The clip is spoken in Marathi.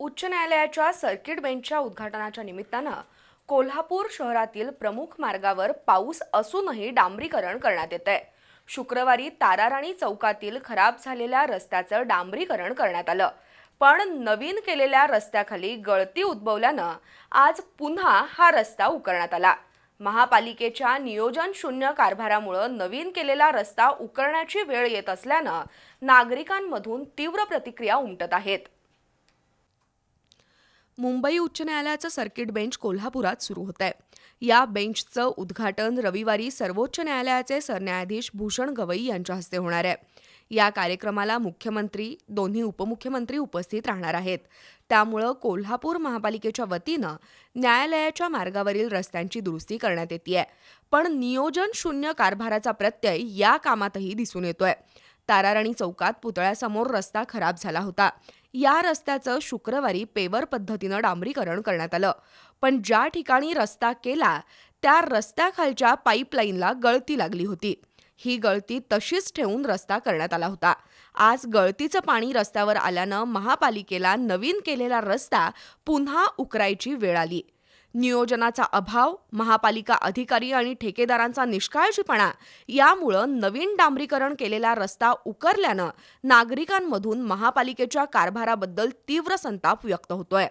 उच्च न्यायालयाच्या सर्किट बेंचच्या उद्घाटनाच्या निमित्तानं कोल्हापूर शहरातील प्रमुख मार्गावर पाऊस असूनही डांबरीकरण करण्यात येत आहे शुक्रवारी ताराराणी चौकातील खराब झालेल्या रस्त्याचं डांबरीकरण करण्यात आलं. पण नवीन केलेल्या रस्त्याखाली गळती उद्भवल्यानं आज पुन्हा हा रस्ता उकरण्यात आला. महापालिकेच्या नियोजन शून्य कारभारामुळं नवीन केलेला रस्ता उकरण्याची वेळ येत असल्यानं नागरिकांमधून तीव्र प्रतिक्रिया उमटत आहेत. मुंबई उच्च न्यायालयाचं सर्किट बेंच कोल्हापुरात सुरू होत आहे या बेंचचं उद्घाटन रविवारी सर्वोच्च न्यायालयाचे सरन्यायाधीश भूषण गवई यांच्या हस्ते होणार आहे. या कार्यक्रमाला मुख्यमंत्री दोन्ही उपमुख्यमंत्री उपस्थित राहणार आहेत. त्यामुळं कोल्हापूर महापालिकेच्या वतीनं न्यायालयाच्या मार्गावरील रस्त्यांची दुरुस्ती करण्यात येते पण नियोजन शून्य कारभाराचा प्रत्यय या कामातही दिसून येतोय. ताराराणी चौकात पुतळ्यासमोर रस्ता खराब झाला होता. या रस्त्याचं शुक्रवारी पेवर पद्धतीनं डांबरीकरण करण्यात आलं. पण ज्या ठिकाणी रस्ता केला त्या रस्त्याखालच्या पाईपलाईनला गळती लागली होती. ही गळती तशीच ठेवून रस्ता करण्यात आला होता. आज गळतीचं पाणी रस्त्यावर आल्यानं महापालिकेला नवीन केलेला रस्ता पुन्हा उकरायची वेळ आली. नियोजनाचा अभाव महापालिका अधिकारी आणि ठेकेदारांचा निष्काळजीपणा यामुळं नवीन डांबरीकरण केलेला रस्ता उकरल्यानं नागरिकांमधून महापालिकेच्या कारभाराबद्दल तीव्र संताप व्यक्त होतोय.